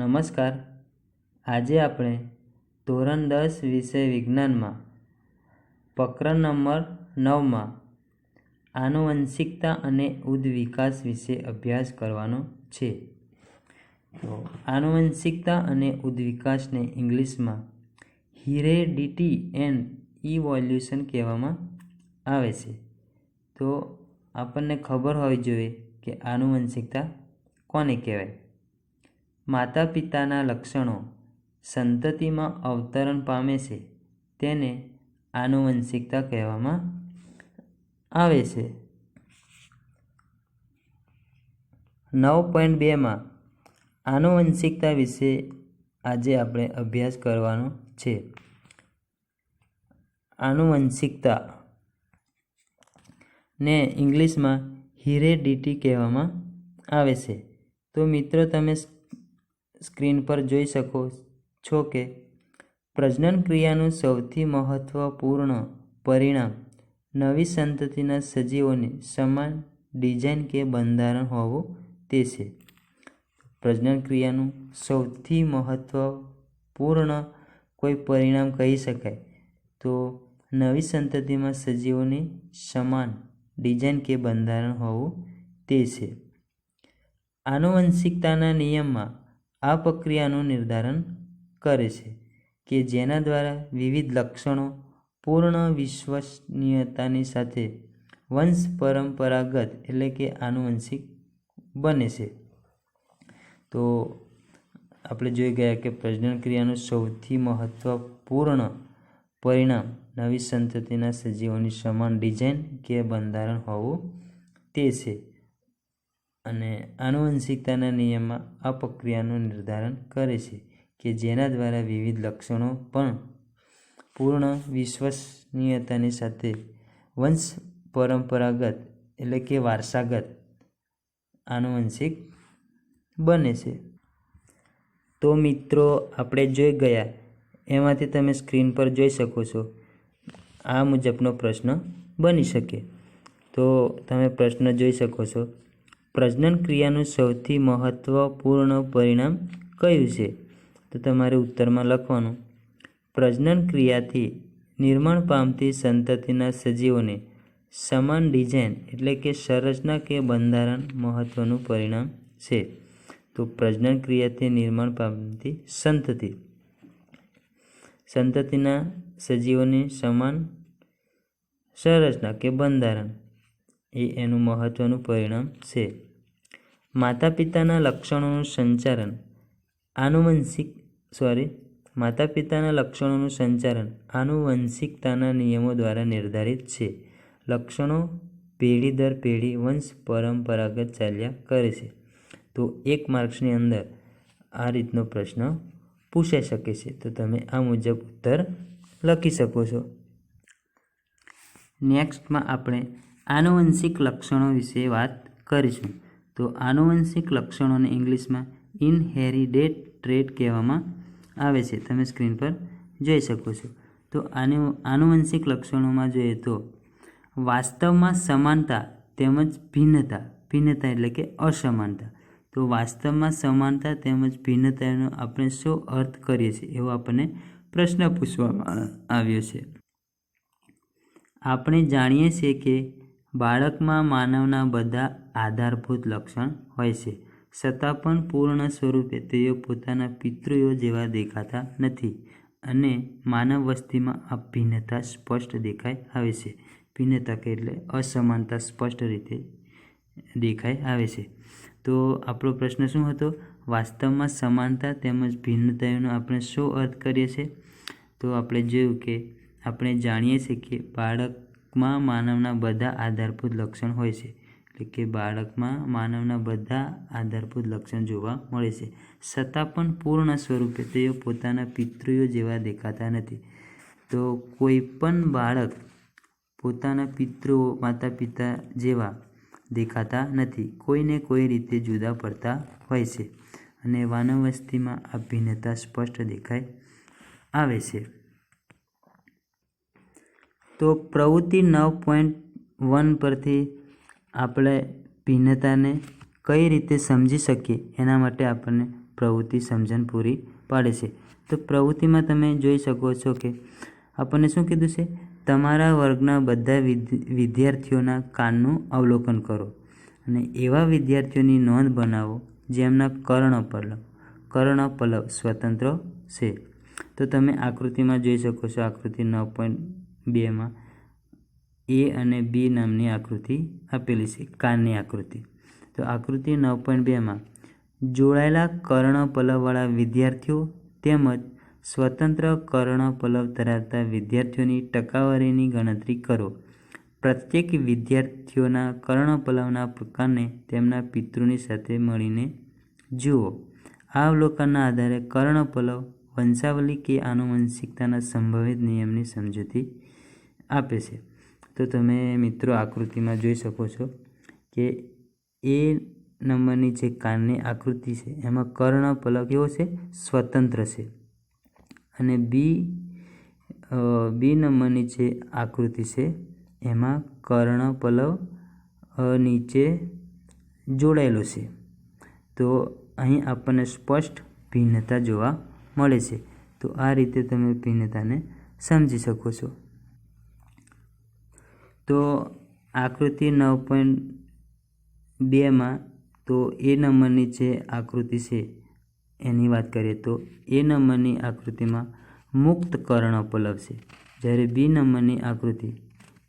નમસ્કાર. આજે આપણે ધોરણ દસ વિષય વિજ્ઞાનમાં પ્રકરણ નંબર નવમાં આનુવંશિકતા અને ઉદ્વિકાસ વિશે અભ્યાસ કરવાનો છે. તો આનુવંશિકતા અને ઉદ્વિકાસને ઇંગ્લિશમાં હિરેડિટી એન્ડ ઇવોલ્યુશન કહેવામાં આવે છે. તો આપણને ખબર હોવી જોઈએ કે આનુવંશિકતા કોને કહેવાય? માતા પિતાના લક્ષણો સંતતિમાં અવતરણ પામે છે તેને આનુવંશિકતા કહેવામાં આવે છે. નવ પોઈન્ટ બેમાં આનુવંશિકતા વિશે આજે આપણે અભ્યાસ કરવાનો છે. આનુવંશિકતા ને ઇંગ્લિશમાં હિરેડિટી કહેવામાં આવે છે. તો મિત્રો તમે સ્ક્રીન પર જોઈ શકો છો કે પ્રજનન ક્રિયાનું સૌથી મહત્વપૂર્ણ પરિણામ નવી સંતતિના સજીવોની સમાન ડિઝાઇન કે બંધારણ હોવું તે છે. પ્રજનન ક્રિયાનું સૌથી મહત્વપૂર્ણ કોઈ પરિણામ કહી શકાય તો નવી સંતતિમાં સજીવોની સમાન ડિઝાઇન કે બંધારણ હોવું તે છે. આનુવંશિકતાના નિયમમાં આ પ્રક્રિયાનું નિર્ધારણ કરે છે કે જેના દ્વારા વિવિધ લક્ષણો પૂર્ણ વિશ્વસનીયતાની સાથે વંશ પરંપરાગત એટલે કે આનુવંશિક બને છે. તો આપણે જોઈ ગયા કે પ્રજનન ક્રિયાનું સૌથી મહત્ત્વપૂર્ણ પરિણામ નવી સંતતિના સજીવોની સમાન ડિઝાઇન કે બંધારણ હોવું તે છે. અને આનુવંશિકતાના નિયમમાં આ પ્રક્રિયાનું નિર્ધારણ કરે છે કે જેના દ્વારા વિવિધ લક્ષણો પણ પૂર્ણ વિશ્વસનીયતાની સાથે વંશ પરંપરાગત એટલે કે વારસાગત આનુવંશિક બને છે. તો મિત્રો, આપણે જોઈ ગયા. એમાંથી તમે સ્ક્રીન પર જોઈ શકો છો. આ મુજબનો પ્રશ્ન બની શકે. તો તમે પ્રશ્ન જોઈ શકો છો. પ્રજનન ક્રિયાનું સૌથી મહત્વપૂર્ણ પરિણામ કયું છે? તો તમારે ઉત્તરમાં લખવાનું. પ્રજનન ક્રિયાથી નિર્માણ પામતી સંતતિના સજીવોને સમાન ડિઝાઇન એટલે કે સંરચના કે બંધારણ મહત્વનું પરિણામ છે. તો પ્રજનન ક્રિયાથી નિર્માણ પામતી સંતતિ. સંતતિના સજીવોની સમાન સંરચના કે બંધારણ. એ એનું મહત્વનું પરિણામ છે. માતા પિતાના લક્ષણોનું સંચારણ આનુવંશિક સોરી માતા પિતાના લક્ષણોનું સંચારણ આનુવંશિકતાના નિયમો દ્વારા નિર્ધારિત છે. લક્ષણો પેઢી દર પેઢી વંશ પરંપરાગત ચાલ્યા કરે છે. તો એક માર્ક્સની અંદર આ રીતનો પ્રશ્ન પૂછાઈ શકે છે. તો તમે આ મુજબ ઉત્તર લખી શકો છો. નેક્સ્ટમાં આપણે આનુવંશિક લક્ષણો વિશે વાત કરીશું. તો આનુવંશિક લક્ષણોને ઇંગ્લિશમાં ઇનહેરિડેટ ટ્રેડ કહેવામાં આવે છે. તમે સ્ક્રીન પર જોઈ શકો છો. તો આનુ, આનુવંશિક લક્ષણોમાં જોઈએ તો વાસ્તવમાં સમાનતા તેમજ ભિન્નતા ભિન્નતા એટલે કે અસમાનતા. તો વાસ્તવમાં સમાનતા તેમજ ભિન્નતાનો આપણે શું અર્થ કરીએ છીએ એવો આપણને પ્રશ્ન પૂછવામાં આવ્યો છે. આપણે જાણીએ છીએ કે બાળકમાં માનવના બધા આધારભૂત લક્ષણ હોય છે. છતાં પણ પૂર્ણ સ્વરૂપે તેઓ પોતાના પિતૃઓ જેવા દેખાતા નથી અને માનવ વસ્તીમાં આ ભિન્નતા સ્પષ્ટ દેખાઈ આવે છે. ભિન્નતા કે એટલે અસમાનતા સ્પષ્ટ રીતે દેખાઈ આવે છે. તો આપણો પ્રશ્ન શું હતો? વાસ્તવમાં સમાનતા તેમજ ભિન્નતાઓનો આપણે શું અર્થ કરીએ છીએ? તો આપણે જોયું કે આપણે જાણીએ છીએ કે બાળકમાં માનવના બધા આધારભૂત લક્ષણ હોય છે. એટલે કે બાળકમાં માનવના બધા આધારભૂત લક્ષણ જોવા મળે છે. છતાં પણ પૂર્ણ સ્વરૂપે તેઓ પોતાના પિતૃઓ જેવા દેખાતા નથી. તો કોઈ પણ બાળક પોતાના પિતૃઓ માતા પિતા જેવા દેખાતા નથી. કોઈને કોઈ રીતે જુદા પડતા હોય છે. અને વાનવસ્તીમાં અભિન્નતા સ્પષ્ટ દેખાઈ આવે છે. તો પ્રવૃત્તિ નવ પોઈન્ટ વન પરથી આપણે ભિન્નતાને કઈ રીતે સમજી શકીએ એના માટે આપણને પ્રવૃત્તિ સમજણ પૂરી પાડે છે. તો પ્રવૃત્તિમાં તમે જોઈ શકો છો કે આપણને શું કીધું છે? તમારા વર્ગના બધા વિદ્ય- વિદ્યાર્થીઓના કાનનું અવલોકન કરો અને એવા વિદ્યાર્થીઓની નોંધ બનાવો જેમના કર્ણપલવ કર્ણપલવ સ્વતંત્ર છે. તો તમે આકૃતિમાં જોઈ શકો છો, આકૃતિ નવ પોઈન્ટ બેમાં એ અને બી નામની આકૃતિ આપેલી છે, કાનની આકૃતિ. તો આકૃતિ નવ પોઈન્ટ બેમાં, જોડાયેલા કર્ણપલવવાળા વિદ્યાર્થીઓ તેમજ સ્વતંત્ર કર્ણપલવ ધરાવતા વિદ્યાર્થીઓની ટકાવારીની ગણતરી કરો. પ્રત્યેક વિદ્યાર્થીઓના કર્ણપલવના પ્રકારને તેમના પિતૃની સાથે મળીને જુઓ. આ અવલોકનના આધારે કર્ણપલવ વંશાવલી કે આનુવંશિકતાના સંભવિત નિયમની સમજૂતી આપે છે. તો તમે મિત્રો આકૃતિમાં જોઈ શકો છો કે એ નંબરની જે કાનની આકૃતિ છે એમાં કર્ણ પલક કેવો છે સ્વતંત્ર છે. અને બી બી નંબરની જે આકૃતિ છે એમાં કર્ણપલવ અ, નીચે જોડાયેલો છે. તો અહીં આપણને સ્પષ્ટ ભિન્નતા જોવા મળે છે. તો આ રીતે તમે ભિન્નતાને સમજી શકો છો. તો આકૃતિ નવ પોઈન્ટ બેમાં તો એ નંબરની જે આકૃતિ છે, એની વાત કરીએ તો એ નંબરની આકૃતિમાં મુક્ત કર્ણપલવ છે. જ્યારે બી નંબરની આકૃતિ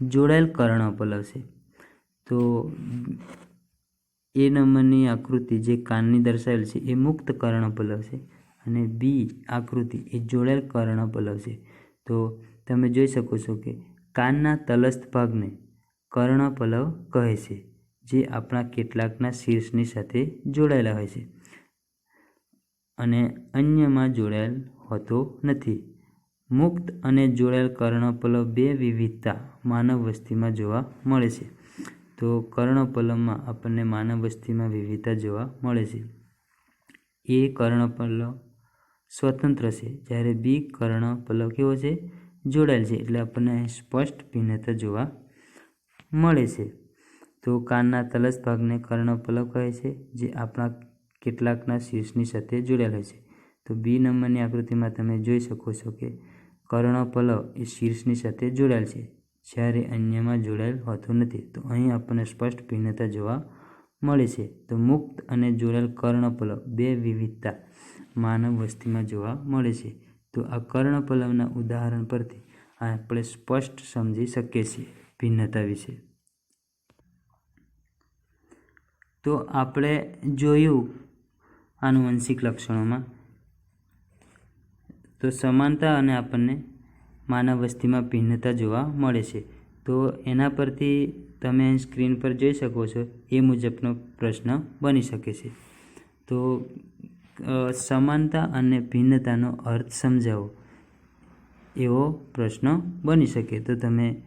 જોડાયેલ કર્ણપલવ છે. તો એ નંબરની આકૃતિ જે કાનની દર્શાવેલ છે, એ મુક્ત કર્ણપલવ છે અને બી આકૃતિ એ જોડાયેલ કર્ણપલવ છે. તો તમે જોઈ શકો છો કે કાનના તલસ્થ ભાગને કર્ણપલવ કહે છે, જે આપણા કેટલાકના શીર્ષની સાથે જોડાયેલા હોય છે અને અન્યમાં જોડાયેલ હોતો નથી. મુક્ત અને જોડાયેલ કર્ણપલવ બે વિવિધતા માનવ વસ્તીમાં જોવા મળે છે. તો કર્ણપલવમાં આપણને માનવ વસ્તીમાં વિવિધતા જોવા મળે છે. એ કર્ણપલવ સ્વતંત્ર છે, જ્યારે બી કર્ણપલવ કેવો છે? જોડાયેલ છે એટલે આપણને સ્પષ્ટ ભિન્નતા જોવા મળે છે. તો કાનના તલસ ભાગને કર્ણપલવ કહે છે, જે આપણા કેટલાકના શીર્ષની સાથે જોડાયેલ હોય છે. તો બી નંબરની આકૃતિમાં તમે જોઈ શકો છો કે કર્ણપલવ એ શીર્ષની સાથે જોડાયેલ છે, જ્યારે અન્યમાં જોડાયેલ હોતું નથી. તો અહીં આપણને સ્પષ્ટ ભિન્નતા જોવા મળે છે. તો મુક્ત અને જોડાયેલ કર્ણપલવ બે વિવિધતા માનવ વસ્તીમાં જોવા મળે છે. તો આ કર્ણપલવના ઉદાહરણ પરથી આપણે સ્પષ્ટ સમજી શકીએ છીએ ભિન્નતા વિશે. તો આપણે જોયું આનુવંશિક લક્ષણોમાં. તો સમાનતા અને આપણને માનવ વસ્તીમાં ભિન્નતા જોવા મળે છે. તો એના પરથી તમે સ્ક્રીન પર જોઈ શકો છો, એ મુજબનો પ્રશ્ન બની શકે છે. તો સમાનતા અને ભિન્નતાનો અર્થ સમજાવો. એવો પ્રશ્ન બની શકે. તો તમે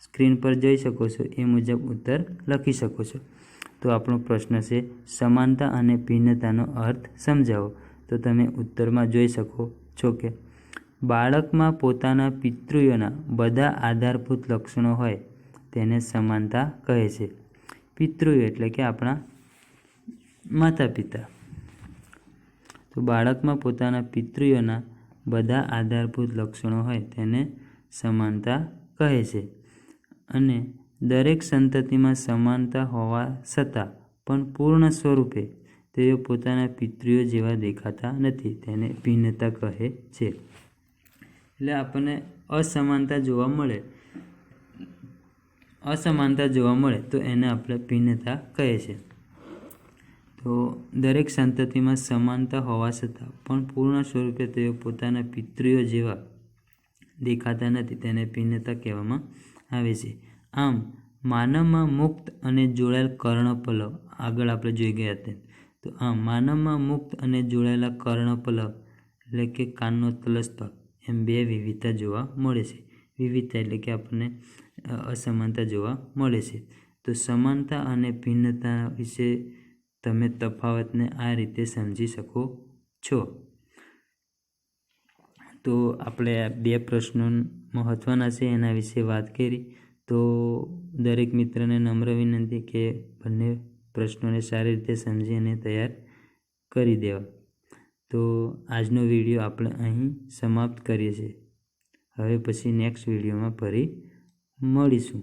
સ્ક્રીન પર જોઈ શકો છો. એ મુજબ ઉત્તર લખી શકો છો. તો આપણો પ્રશ્ન છે, સમાનતા અને ભિન્નતાનો અર્થ સમજાવો. તો તમે ઉત્તરમાં જોઈ શકો છો કે, બાળકમાં પોતાના પિતૃઓના બધા આધારભૂત લક્ષણો હોય, તેને સમાનતા કહે છે. પિતૃયો એટલે કે આપણા માતા પિતા તો બાળકમાં પોતાના પિતૃઓના બધા આધારભૂત લક્ષણો હોય તેને સમાનતા કહે છે. અને દરેક સંતતિમાં સમાનતા હોવા છતાં પણ પૂર્ણ સ્વરૂપે તેઓ પોતાના પિતૃઓ જેવા દેખાતા નથી તેને ભિન્નતા કહે છે. એટલે આપણને અસમાનતા જોવા મળે. અસમાનતા જોવા મળે તો એને આપણે ભિન્નતા કહે છે. તો દરેક સંતતિમાં સમાનતા હોવા છતાં પણ પૂર્ણ સ્વરૂપે તેઓ પોતાના પિતૃઓ જેવા દેખાતા નથી તેને ભિન્નતા કહેવામાં આવે છે. આમ, માનવમાં મુક્ત અને જોડાયેલ કર્ણપલવ આગળ આપણે જોઈ ગયા હતા તો આમ માનવમાં મુક્ત અને જોડાયેલા કર્ણપલવ એટલે કે કાનનો તલસ એમ બે વિવિધતા જોવા મળે છે. વિવિધતા એટલે કે આપણને અસમાનતા જોવા મળે છે. તો સમાનતા અને ભિન્નતા વિશે તમે તફાવતને આ રીતે સમજી શકો છો. તો આપણે બે પ્રશ્નો મહત્ત્વના છે એના વિશે વાત કરી. તો દરેક મિત્રને નમ્ર વિનંતી કે બંને પ્રશ્નોને સારી રીતે સમજી અને તૈયાર કરી દેવા. તો આજનો વીડિયો આપણે અહીં સમાપ્ત કરીએ છીએ. હવે પછી નેક્સ્ટ વિડીયોમાં ફરી મળીશું.